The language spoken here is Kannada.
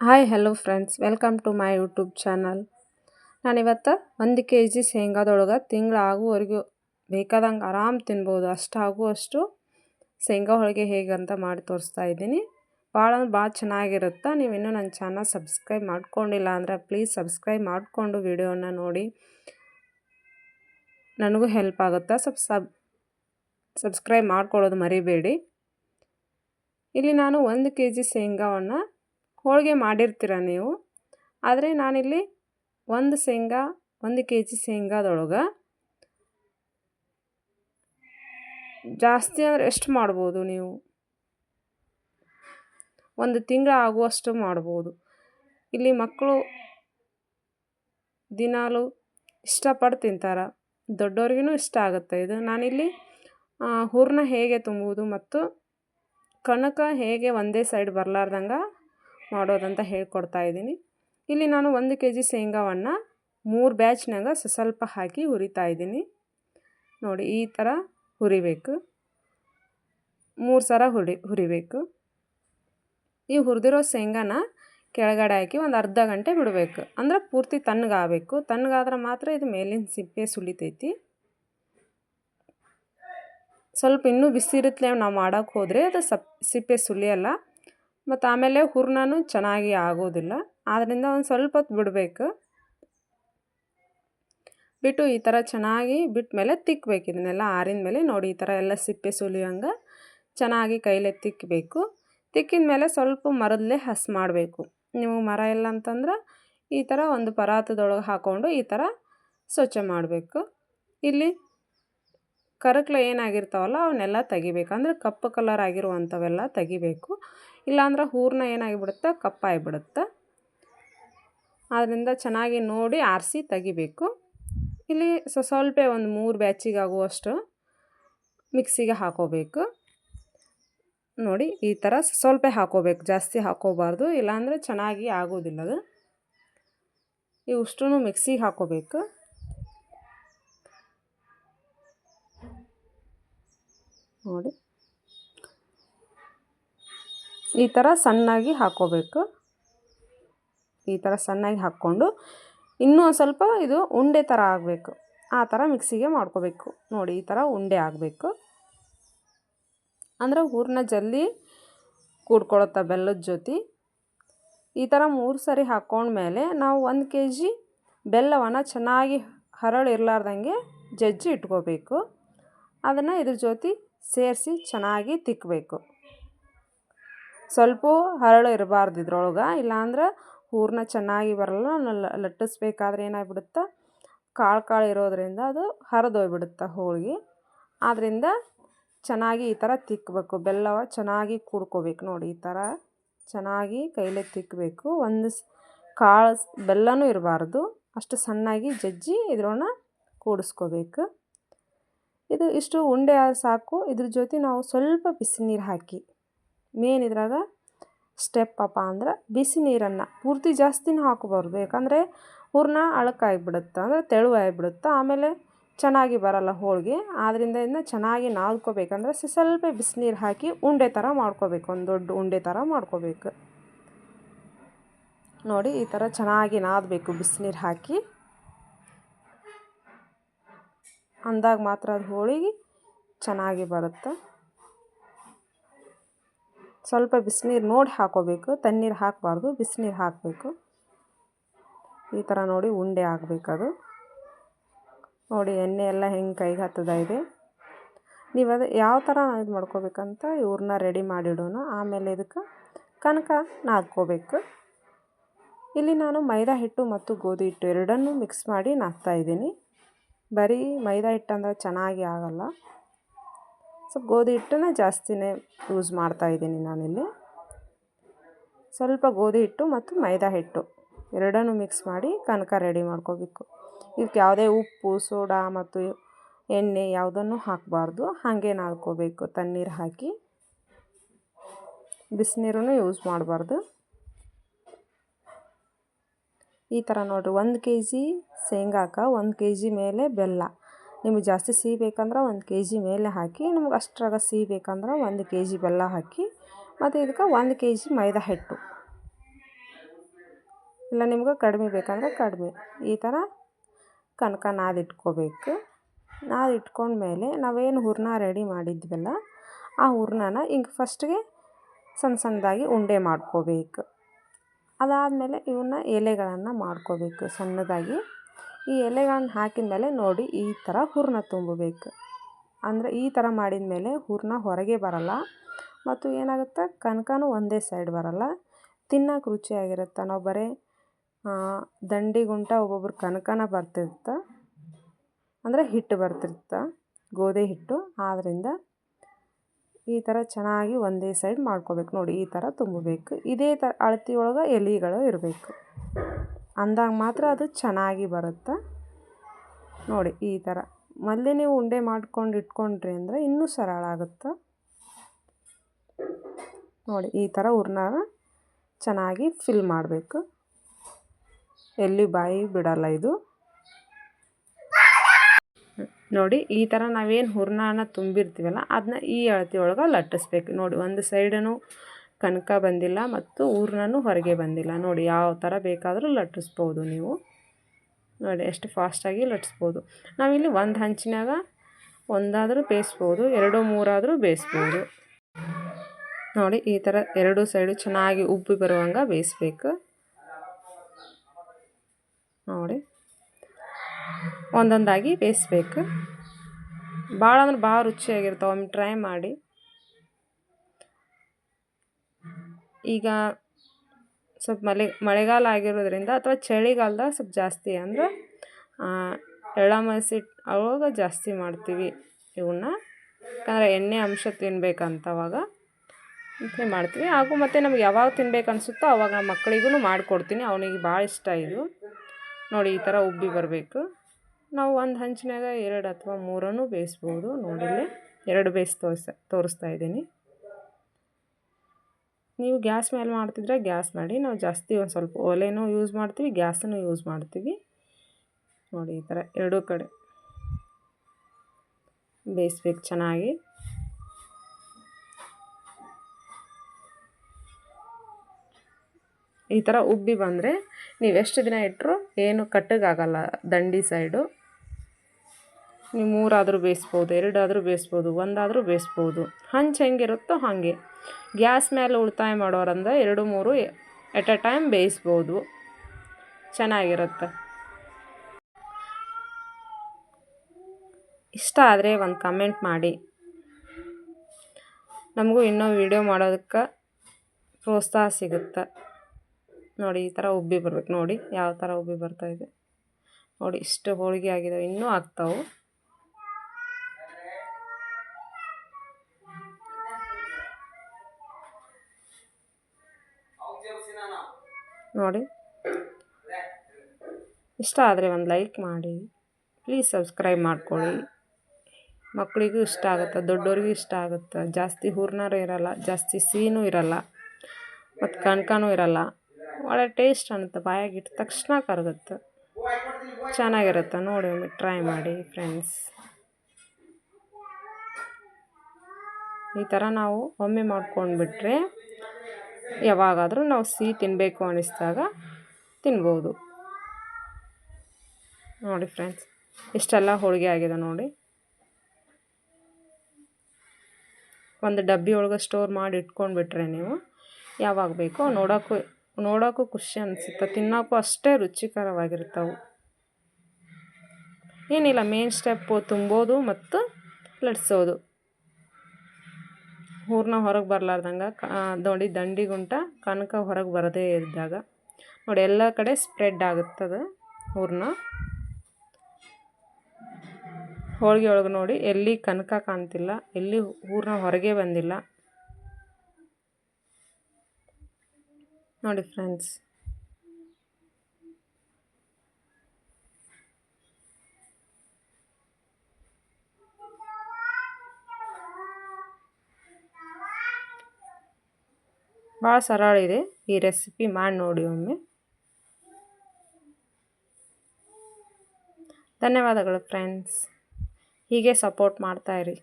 Hi hello friends welcome to my YouTube channel ನಾನಿವತ್ತು ಒಂದು ಕೆ ಜಿ ಶೇಂಗಾದೊಳಗೆ ತಿಂಗಳು ಆಗುವವರೆಗೂ ಬೇಕಾದಂಗೆ ಆರಾಮ್ ತಿನ್ಬೋದು. ಅಷ್ಟು ಆಗುವಷ್ಟು ಶೇಂಗಾ ಹೋಳಿಗೆ ಹೇಗೆ ಅಂತ ಮಾಡಿ ತೋರಿಸ್ತಾ ಇದ್ದೀನಿ. ಭಾಳ ಅಂದ್ರೆ ಭಾಳ ಚೆನ್ನಾಗಿರುತ್ತೆ. ನೀವು ಇನ್ನೂ ನನ್ನ ಚಾನಲ್ ಸಬ್ಸ್ಕ್ರೈಬ್ ಮಾಡ್ಕೊಂಡಿಲ್ಲ ಅಂದರೆ ಪ್ಲೀಸ್ ಸಬ್ಸ್ಕ್ರೈಬ್ ಮಾಡಿಕೊಂಡು ವಿಡಿಯೋನ ನೋಡಿ. ನನಗೂ ಹೆಲ್ಪ್ ಆಗುತ್ತೆ? ಸಬ್ ಸಬ್ಸ್ಕ್ರೈಬ್ ಮಾಡ್ಕೊಳ್ಳೋದು ಮರಿಬೇಡಿ. ಇಲ್ಲಿ ನಾನು ಒಂದು ಕೆ ಜಿ ಶೇಂಗಾವನ್ನು ಹೋಳಿಗೆ ಮಾಡಿರ್ತೀರ ನೀವು. ಆದರೆ ನಾನಿಲ್ಲಿ ಒಂದು ಶೇಂಗಾ, ಒಂದು ಕೆ ಜಿ ಶೇಂಗಾದೊಳಗೆ ಜಾಸ್ತಿ ಅಂದರೆ ಎಷ್ಟು ಮಾಡ್ಬೋದು ನೀವು? ಒಂದು ತಿಂಗಳು ಆಗುವಷ್ಟು ಮಾಡ್ಬೋದು. ಇಲ್ಲಿ ಮಕ್ಕಳು ದಿನಾಲು ಇಷ್ಟಪಟ್ಟು ತಿಂತಾರೆ. ದೊಡ್ಡವ್ರಿಗೂ ಇಷ್ಟ ಆಗುತ್ತೆ. ಇದು ನಾನಿಲ್ಲಿ ಹೂರಣ ಹೇಗೆ ತುಂಬುವುದು ಮತ್ತು ಕಣಕ ಹೇಗೆ ಒಂದೇ ಸೈಡ್ ಬರಲಾರ್ದಂಗೆ ಮಾಡೋದಂತ ಹೇಳ್ಕೊಡ್ತಾ ಇದ್ದೀನಿ. ಇಲ್ಲಿ ನಾನು ಒಂದು ಕೆ ಜಿ ಶೇಂಗಾವನ್ನು ಮೂರು ಬ್ಯಾಚ್ನಾಗ ಸ್ವಲ್ಪ ಹಾಕಿ ಹುರಿತಾ ಇದ್ದೀನಿ. ನೋಡಿ, ಈ ಥರ ಹುರಿಬೇಕು. ಮೂರು ಸಲ ಹುರಿ, ಹುರಿಬೇಕು. ಈ ಹುರಿದಿರೋ ಶೇಂಗಾನ ಕೆಳಗಡೆ ಹಾಕಿ ಒಂದು ಅರ್ಧ ಗಂಟೆ ಬಿಡಬೇಕು. ಅಂದ್ರೆ ಪೂರ್ತಿ ತಣ್ಣಗಾಗಬೇಕು. ತಣ್ಣಗಾದ್ರೆ ಮಾತ್ರ ಇದು ಮೇಲಿನ ಸಿಪ್ಪೆ ಸುಲಿತೈತಿ ಸ್ವಲ್ಪ ಇನ್ನೂ ಬಿಸಿ ಇರುತ್ತಲೇ ನಾವು ಮಾಡೋಕ್ಕೆ ಹೋದರೆ ಅದು ಸಪ್, ಸಿಪ್ಪೆ ಸುಲಿಯಲ್ಲ ಮತ್ತು ಆಮೇಲೆ ಹೂರ್ಣನೂ ಚೆನ್ನಾಗಿ ಆಗೋದಿಲ್ಲ. ಆದ್ದರಿಂದ ಒಂದು ಸ್ವಲ್ಪ ಹೊತ್ತು ಬಿಡಬೇಕು. ಬಿಟ್ಟು ಈ ಥರ ಚೆನ್ನಾಗಿ ಬಿಟ್ಟ ಮೇಲೆ ತಿಕ್ಕಬೇಕು ಇದನ್ನೆಲ್ಲ ಆರಿದ ಮೇಲೆ ನೋಡಿ, ಈ ಥರ ಎಲ್ಲ ಸಿಪ್ಪೆ ಸುಲಿಯೋಂಗೆ ಚೆನ್ನಾಗಿ ಕೈಲೇ ತಿಕ್ಕಬೇಕು ತಿಕ್ಕಿದ ಮೇಲೆ ಸ್ವಲ್ಪ ಮರದಲ್ಲೇ ಹಸ್ ಮಾಡಬೇಕು. ನೀವು ಮರ ಇಲ್ಲ ಅಂತಂದ್ರೆ ಈ ಥರ ಒಂದು ಪರಾತದೊಳಗೆ ಹಾಕ್ಕೊಂಡು ಈ ಥರ ಸ್ವಚ್ಛ ಮಾಡಬೇಕು. ಇಲ್ಲಿ ಕರಕ್ಲೆ ಏನಾಗಿರ್ತಾವಲ್ಲ, ಅವನ್ನೆಲ್ಲ ತೆಗಿಬೇಕು. ಅಂದರೆ ಕಪ್ಪು ಕಲರ್ ಆಗಿರುವಂಥವೆಲ್ಲ ತೆಗಿಬೇಕು. ಇಲ್ಲಾಂದ್ರೆ ಹೂರಣ ಏನಾಗಿಬಿಡುತ್ತೆ? ಕಪ್ಪಾಗಿಬಿಡುತ್ತೆ. ಆದ್ದರಿಂದ ಚೆನ್ನಾಗಿ ನೋಡಿ ಆರಿಸಿ ತೆಗಿಬೇಕು. ಇಲ್ಲಿ ಸ್ವಲ್ಪ ಒಂದು ಮೂರು ಬ್ಯಾಚಿಗಾಗುವಷ್ಟು ಮಿಕ್ಸಿಗೆ ಹಾಕೋಬೇಕು. ನೋಡಿ, ಈ ಥರ ಸ್ವಲ್ಪ ಹಾಕೋಬೇಕು. ಜಾಸ್ತಿ ಹಾಕೋಬಾರ್ದು. ಇಲ್ಲಾಂದರೆ ಚೆನ್ನಾಗಿ ಆಗೋದಿಲ್ಲ ಅದು. ಇವುಷ್ಟು ಮಿಕ್ಸಿಗೆ ಹಾಕೋಬೇಕು. ನೋಡಿ. ಈ ಥರ ಸಣ್ಣಾಗಿ ಹಾಕ್ಕೋಬೇಕು ಈ ಥರ ಸಣ್ಣಾಗಿ ಹಾಕ್ಕೊಂಡು ಇನ್ನೂ ಸ್ವಲ್ಪ ಇದು ಉಂಡೆ ಥರ ಆಗಬೇಕು. ಆ ಥರ ಮಿಕ್ಸಿಗೆ ಮಾಡ್ಕೋಬೇಕು. ನೋಡಿ ಈ ಥರ ಉಂಡೆ ಆಗಬೇಕು. ಅಂದರೆ ಹೂರ್ನ ಜಲ್ದಿ ಕೂಡ್ಕೊಳುತ್ತೆ ಬೆಲ್ಲದ ಜೊತೆ. ಈ ಥರ ಮೂರು ಸರಿ ಹಾಕ್ಕೊಂಡ್ಮೇಲೆ ನಾವು ಒಂದು ಕೆ ಜಿ ಬೆಲ್ಲವನ್ನು ಚೆನ್ನಾಗಿ ಹರಳು ಇರಲಾರ್ದಂಗೆ ಜಜ್ಜಿ ಇಟ್ಕೋಬೇಕು. ಅದನ್ನು ಇದ್ರ ಜೊತೆ ಸೇರಿಸಿ ಚೆನ್ನಾಗಿ ತಿಕ್ಕಬೇಕು ಸ್ವಲ್ಪ ಹರಳು ಇರಬಾರ್ದು ಇದ್ರೊಳಗೆ. ಇಲ್ಲಾಂದ್ರೆ ಹೂರಣ ಚೆನ್ನಾಗಿ ಬರಲ್ಲ ಲಟ್ಟಿಸ್ಬೇಕಾದ್ರೆ ಏನಾಗ್ಬಿಡುತ್ತೆ? ಕಾಳು ಕಾಳು ಇರೋದರಿಂದ ಅದು ಹರಿದೋಗ್ಬಿಡುತ್ತೆ ಹೋಳಿಗೆ. ಆದ್ದರಿಂದ ಚೆನ್ನಾಗಿ ಈ ಥರ ತಿಕ್ಕಬೇಕು ಬೆಲ್ಲವ ಚೆನ್ನಾಗಿ ಕೂಡ್ಕೋಬೇಕು ನೋಡಿ ಈ ಥರ. ಚೆನ್ನಾಗಿ ಕೈಲೇ ತಿಕ್ಕಬೇಕು ಒಂದು ಕಾಳು ಬೆಲ್ಲನೂ ಇರಬಾರ್ದು. ಅಷ್ಟು ಸಣ್ಣಾಗಿ ಜಜ್ಜಿ ಇದ್ರೊಳನ ಕೂಡಿಸ್ಕೋಬೇಕು. ಇದು ಇಷ್ಟು ಉಂಡೆ ಸಾಕು. ಇದ್ರ ಜೊತೆ ನಾವು ಸ್ವಲ್ಪ ಬಿಸಿ ನೀರು ಹಾಕಿ ಮೇನ್ ಇದ್ರಾಗ ಸ್ಟೆಪ್ ಅಪ್ಪ ಅಂದ್ರೆ ಬಿಸಿ ನೀರನ್ನು ಪೂರ್ತಿ ಜಾಸ್ತಿನೂ ಹಾಕಬಾರ್ದು. ಯಾಕಂದರೆ ಹೂರಣ ಅಳಕಾಗಿಬಿಡುತ್ತೆ ಅಂದರೆ ತೆಳುವಾಗಿಬಿಡುತ್ತೆ ಆಮೇಲೆ ಚೆನ್ನಾಗಿ ಬರಲ್ಲ ಹೋಳಿಗೆ. ಆದ್ದರಿಂದ ಇದನ್ನ ಚೆನ್ನಾಗಿ ನಾದ್ಕೋಬೇಕಂದ್ರೆ ಸ್ವಲ್ಪ ಬಿಸಿನೀರು ಹಾಕಿ ಉಂಡೆ ಥರ ಮಾಡ್ಕೋಬೇಕು, ಒಂದು ದೊಡ್ಡ ಉಂಡೆ ಥರ ಮಾಡ್ಕೋಬೇಕು. ನೋಡಿ, ಈ ಥರ ಚೆನ್ನಾಗಿ ನಾದಬೇಕು ಬಿಸಿನೀರು ಹಾಕಿ. ಅಂದಾಗ ಮಾತ್ರ ಅದು ಹೋಳಿಗೆ ಚೆನ್ನಾಗಿ ಬರುತ್ತೆ. ಸ್ವಲ್ಪ ಬಿಸಿನೀರು ನೋಡಿ ಹಾಕೋಬೇಕು. ತಣ್ಣೀರು ಹಾಕಬಾರ್ದು, ಬಿಸಿನೀರು ಹಾಕಬೇಕು. ಈ ಥರ ನೋಡಿ ಉಂಡೆ ಆಗಬೇಕದು. ನೋಡಿ ಎಣ್ಣೆ ಎಲ್ಲ ಹೆಂಗೆ ಕೈಗೆ ಹತ್ತದ ಇದೆ. ನೀವು ಅದು ಯಾವ ಥರ ಇದು ಮಾಡ್ಕೋಬೇಕಂತ ಇವ್ರನ್ನ ರೆಡಿ ಮಾಡಿಡೋಣ. ಆಮೇಲೆ ಇದಕ್ಕೆ ಕನಕ ನಾದ್ಕೋಬೇಕು. ಇಲ್ಲಿ ನಾನು ಮೈದಾ ಹಿಟ್ಟು ಮತ್ತು ಗೋಧಿ ಹಿಟ್ಟು ಎರಡನ್ನೂ ಮಿಕ್ಸ್ ಮಾಡಿ ನಾದ್ತಾ ಇದ್ದೀನಿ. ಬರೀ ಮೈದಾ ಹಿಟ್ಟು ಅಂದರೆ ಚೆನ್ನಾಗಿ ಆಗೋಲ್ಲ. ಸ್ವಲ್ಪ ಗೋಧಿ ಹಿಟ್ಟನ್ನ ಜಾಸ್ತಿನೇ ಯೂಸ್ ಮಾಡ್ತಾಯಿದ್ದೀನಿ ನಾನಿಲ್ಲಿ. ಸ್ವಲ್ಪ ಗೋಧಿ ಹಿಟ್ಟು ಮತ್ತು ಮೈದಾ ಹಿಟ್ಟು ಎರಡನ್ನೂ ಮಿಕ್ಸ್ ಮಾಡಿ ಕನಕ ರೆಡಿ ಮಾಡ್ಕೋಬೇಕು. ಇದಕ್ಕೆ ಯಾವುದೇ ಉಪ್ಪು, ಸೋಡಾ ಮತ್ತು ಎಣ್ಣೆ ಯಾವುದನ್ನು ಹಾಕಬಾರ್ದು. ಹಾಗೆ ನಾದ್ಕೋಬೇಕು, ತಣ್ಣೀರು ಹಾಕಿ. ಬಿಸಿನೀರನ್ನು ಯೂಸ್ ಮಾಡಬಾರ್ದು. ಈ ಥರ ನೋಡಿರಿ, ಒಂದು ಕೆ ಜಿ ಶೇಂಗಾಕ ಒಂದು ಕೆ ಜಿ ಮೇಲೆ ಬೆಲ್ಲ. ನಿಮಗೆ ಜಾಸ್ತಿ ಸಿಹಿ ಬೇಕಂದ್ರೆ ಒಂದು ಕೆ ಜಿ ಮೇಲೆ ಹಾಕಿ, ನಿಮ್ಗೆ ಅಷ್ಟ್ರಾಗ ಸಿಹಿ ಬೇಕಂದ್ರೆ ಒಂದು ಕೆ ಜಿ ಬೆಲ್ಲ ಹಾಕಿ, ಮತ್ತು ಇದಕ್ಕೆ ಒಂದು ಕೆ ಜಿ ಮೈದಾ ಹಿಟ್ಟು. ಇಲ್ಲ, ನಿಮ್ಗೆ ಕಡಿಮೆ ಬೇಕಂದ್ರೆ ಕಡಿಮೆ. ಈ ಥರ ಕನಕ ನಾದಿಟ್ಕೋಬೇಕು ನಾದಿಟ್ಕೊಂಡ್ಮೇಲೆ ನಾವೇನು ಹೂರಣ ರೆಡಿ ಮಾಡಿದ್ವಲ್ಲ, ಆ ಹೂರಣನ ಹಿಂಗೆ ಫಸ್ಟ್ಗೆ ಸಣ್ಣ ಸಣ್ಣದಾಗಿ ಉಂಡೆ ಮಾಡ್ಕೋಬೇಕು. ಅದಾದಮೇಲೆ ಇವನ್ನ ಎಲೆಗಳನ್ನು ಮಾಡ್ಕೋಬೇಕು ಸಣ್ಣದಾಗಿ. ಈ ಎಲೆಗಳನ್ನು ಹಾಕಿದ ಮೇಲೆ ನೋಡಿ ಈ ಥರ ಹೂರಣ ತುಂಬಬೇಕು. ಅಂದರೆ ಈ ಥರ ಮಾಡಿದ ಮೇಲೆ ಹೂರಣ ಹೊರಗೆ ಬರಲ್ಲ. ಮತ್ತು ಏನಾಗುತ್ತೆ? ಕನಕನೂ ಒಂದೇ ಸೈಡ್ ಬರಲ್ಲ. ತಿನ್ನೋಕೆ ರುಚಿಯಾಗಿರುತ್ತೆ. ನಾವು ಬರೀ ದಂಡಿಗುಂಟ ಒಬ್ಬೊಬ್ರು ಕನಕನ ಬರ್ತಿರ್ತೆ ಅಂದರೆ ಹಿಟ್ಟು ಬರ್ತಿರುತ್ತೆ ಗೋಧಿ ಹಿಟ್ಟು. ಆದ್ದರಿಂದ ಈ ಥರ ಚೆನ್ನಾಗಿ ಒಂದೇ ಸೈಡ್ ಮಾಡ್ಕೋಬೇಕು. ನೋಡಿ, ಈ ಥರ ತುಂಬಬೇಕು. ಇದೇ ಥರ ಅಳತಿಯೊಳಗೆ ಎಲೆಗಳು ಇರಬೇಕು. ಅಂದಾಗ ಮಾತ್ರ ಅದು ಚೆನ್ನಾಗಿ ಬರುತ್ತೆ. ನೋಡಿ, ಈ ಥರ ಮೊದಲೇ ನೀವು ಉಂಡೆ ಮಾಡ್ಕೊಂಡು ಇಟ್ಕೊಂಡ್ರಿ ಅಂದರೆ ಇನ್ನೂ ಸರಳ ಆಗುತ್ತೆ. ನೋಡಿ, ಈ ಥರ ಹೂರ್ಣನ ಚೆನ್ನಾಗಿ ಫಿಲ್ ಮಾಡಬೇಕು. ಎಲ್ಲಿ ಬಾಯಿ ಬಿಡಲ್ಲ ಇದು. ನೋಡಿ, ಈ ಥರ ನಾವೇನು ಹೂರ್ಣನ ತುಂಬಿರ್ತೀವಲ್ಲ ಅದನ್ನ ಈ ಅಳತೆ ಒಳಗೆ ಲಟ್ಟಿಸ್ಬೇಕು. ನೋಡಿ, ಒಂದು ಸೈಡನು ಕನಕ ಬಂದಿಲ್ಲ ಮತ್ತು ಹೂರ್ಣನೂ ಹೊರಗೆ ಬಂದಿಲ್ಲ. ನೋಡಿ, ಯಾವ ಥರ ಬೇಕಾದರೂ ಲಟ್ಟಿಸ್ಬೋದು ನೀವು. ನೋಡಿ, ಎಷ್ಟು ಫಾಸ್ಟಾಗಿ ಲಟ್ಟಿಸ್ಬೋದು. ನಾವಿಲ್ಲಿ ಒಂದು ಹಂಚಿನಾಗ ಒಂದಾದರೂ ಬೇಯಿಸ್ಬೋದು, ಎರಡು ಮೂರಾದರೂ ಬೇಯಿಸ್ಬೋದು. ನೋಡಿ, ಈ ಥರ ಎರಡು ಸೈಡು ಚೆನ್ನಾಗಿ ಉಬ್ಬಿ ಬರುವಂಗ ಬೇಯಿಸ್ಬೇಕು. ನೋಡಿ, ಒಂದೊಂದಾಗಿ ಬೇಯಿಸ್ಬೇಕು. ಭಾಳ ಅಂದ್ರೆ ಭಾಳ ರುಚಿಯಾಗಿರ್ತಾವೆ, ಒಮ್ಮೆ ಟ್ರೈ ಮಾಡಿ. ಈಗ ಸ್ವಲ್ಪ ಮಳೆ, ಮಳೆಗಾಲ ಆಗಿರೋದ್ರಿಂದ ಅಥವಾ ಚಳಿಗಾಲ್ದಾಗ ಸ್ವಲ್ಪ ಜಾಸ್ತಿ ಅಂದ್ರೆ ಎಳ್ಳಮಾವಾಸ್ಯೆ ಅವಾಗ ಜಾಸ್ತಿ ಮಾಡ್ತೀವಿ ಇವನ್ನ ಯಾಕಂದರೆ ಎಣ್ಣೆ, ಅಂಶ ತಿನ್ಬೇಕಂತ ಅವಾಗ ಅಂತೇಳಿ ಮಾಡ್ತೀವಿ. ಹಾಗೂ ಮತ್ತು ನಮ್ಗೆ ಯಾವಾಗ ತಿನ್ಬೇಕು ಅನಿಸುತ್ತೋ ಅವಾಗ ನಮ್ಮ ಮಕ್ಕಳಿಗೂ ಮಾಡಿಕೊಡ್ತೀನಿ. ಅವನಿಗೆ ಭಾಳ ಇಷ್ಟ ಇದು. ನೋಡಿ, ಈ ಥರ ಉಬ್ಬಿ ಬರಬೇಕು. ನಾವು ಒಂದು ಹಂಚಿನಾಗ ಎರಡು ಅಥವಾ ಮೂರನ್ನು ಬೇಯಿಸ್ಬೋದು. ನೋಡಿಲ್ಲಿ ಎರಡು ಬೇಯಿಸಿ ತೋರಿಸ, ತೋರಿಸ್ತಾ ಇದ್ದೀನಿ. ನೀವು ಗ್ಯಾಸ್ ಮೇಲೆ ಮಾಡ್ತಿದ್ರೆ ಗ್ಯಾಸ್ ಮಾಡಿ, ನಾವು ಜಾಸ್ತಿ ಒಂದು ಸ್ವಲ್ಪ ಒಲೆನೂ ಯೂಸ್ ಮಾಡ್ತೀವಿ, ಗ್ಯಾಸನ್ನು ಯೂಸ್ ಮಾಡ್ತೀವಿ. ನೋಡಿ ಈ ಥರ ಎರಡೂ ಕಡೆ ಬೇಯಿಸ್ಬೇಕು ಚೆನ್ನಾಗಿ. ಈ ಥರ ಉಬ್ಬಿ ಬಂದರೆ ನೀವು ಎಷ್ಟು ದಿನ ಇಟ್ಟರು ಏನು ಕಟ್ಟಗಾಗಲ್ಲ ದಂಡಿ ಸೈಡು ನೀವು ಮೂರಾದರೂ ಬೇಯಿಸ್ಬೋದು, ಎರಡಾದರೂ ಬೇಯಿಸ್ಬೋದು, ಒಂದಾದರೂ ಬೇಯಿಸ್ಬೋದು. ಹಂಚು ಹೆಂಗಿರುತ್ತೋ ಹಾಗೆ. ಗ್ಯಾಸ್ ಮೇಲೆ ಉಳಿತಾಯ ಮಾಡೋರಂದ್ರೆ ಎರಡು, ಮೂರು ಎಟ್ ಅ ಟೈಮ್ ಬೇಯಿಸ್ಬೋದು. ಚೆನ್ನಾಗಿರುತ್ತೆ. ಇಷ್ಟ ಆದರೆ ಒಂದು ಕಮೆಂಟ್ ಮಾಡಿ. ನಮಗೂ ಇನ್ನೂ ವೀಡಿಯೋ ಮಾಡೋದಕ್ಕೆ ಪ್ರೋತ್ಸಾಹ ಸಿಗುತ್ತೆ. ನೋಡಿ, ಈ ಥರ ಉಬ್ಬಿ ಬರ್ಬೇಕು. ನೋಡಿ, ಯಾವ ಥರ ಉಬ್ಬಿ ಬರ್ತಾಯಿದೆ ನೋಡಿ, ಇಷ್ಟು ಹೋಳಿಗೆ ಆಗಿದೆ ಇನ್ನೂ ಆಗ್ತಾವೆ. ನೋಡಿ. ಇಷ್ಟ ಆದರೆ ಒಂದು ಲೈಕ್ ಮಾಡಿ. ಪ್ಲೀಸ್ ಸಬ್ಸ್ಕ್ರೈಬ್ ಮಾಡ್ಕೊಳ್ಳಿ. ಮಕ್ಕಳಿಗೂ ಇಷ್ಟ ಆಗುತ್ತೆ? ದೊಡ್ಡವ್ರಿಗೂ ಇಷ್ಟ ಆಗುತ್ತೆ? ಜಾಸ್ತಿ ಹೂರ್ನಾರು ಇರೋಲ್ಲ, ಜಾಸ್ತಿ ಸೀನೂ ಇರೋಲ್ಲ, ಮತ್ತು ಕಣ್ಕನೂ ಇರೋಲ್ಲ. ಒಳ್ಳೆ ಟೇಸ್ಟ್ ಅನ್ನುತ್ತೆ, ಬಾಯಾಗಿಟ್ಟ ತಕ್ಷಣ ಕರಗುತ್ತೆ. ಚೆನ್ನಾಗಿರುತ್ತೆ, ನೋಡಿ ಒಮ್ಮೆ ಟ್ರೈ ಮಾಡಿ ಫ್ರೆಂಡ್ಸ್. ಈ ಥರ ನಾವು ಒಮ್ಮೆ ಮಾಡ್ಕೊಂಡ್ಬಿಟ್ರೆ ಯಾವಾಗಾದರೂ ನಾವು ಸಿಹಿ ತಿನ್ನಬೇಕು ಅನ್ನಿಸ್ದಾಗ ತಿನ್ಬೋದು. ನೋಡಿ ಫ್ರೆಂಡ್ಸ್ ಇಷ್ಟೆಲ್ಲ ಹೋಳಿಗೆ ಆಗಿದೆ ನೋಡಿ. ಒಂದು ಡಬ್ಬಿ ಒಳಗೆ ಸ್ಟೋರ್ ಮಾಡಿ ಇಟ್ಕೊಂಡ್ಬಿಟ್ರೆ ನೀವು ಯಾವಾಗ ಬೇಕೋ ನೋಡೋಕ್ಕೂ ನೋಡೋಕ್ಕೂ ಖುಷಿ ಅನಿಸುತ್ತೆ, ತಿನ್ನೋಕ್ಕೂ ಅಷ್ಟೇ ರುಚಿಕರವಾಗಿರ್ತವೆ ಏನಿಲ್ಲ ಮೇನ್ ಸ್ಟೆಪ್ಪು ತುಂಬೋದು ಮತ್ತು ಲಟ್ಸೋದು ಹೂರಣ ಹೊರಗೆ ಬರಲಾರ್ದಂಗೆ ನೋಡಿ ದಂಡಿಗುಂಟ ಕನಕ ಹೊರಗೆ ಬರದೇ ಇದ್ದಾಗ. ನೋಡಿ, ಎಲ್ಲ ಕಡೆ ಸ್ಪ್ರೆಡ್ ಆಗುತ್ತದೆ ಹೂರಣ. ಹೋಳಿಗೆ ಒಳಗೆ ನೋಡಿ, ಎಲ್ಲಿ ಕನಕ ಕಾಣ್ತಿಲ್ಲ, ಎಲ್ಲಿ ಹೂರಣ ಹೊರಗೆ ಬಂದಿಲ್ಲ. ನೋಡಿ ಫ್ರೆಂಡ್ಸ್ ಭಾಳ ಸರಳ ಇದೆ ಈ ರೆಸಿಪಿ ಮಾಡಿ ನೋಡಿ ಒಮ್ಮೆ. ಧನ್ಯವಾದಗಳು ಫ್ರೆಂಡ್ಸ್ ಹೀಗೆ ಸಪೋರ್ಟ್ ಮಾಡ್ತಾಯಿರಿ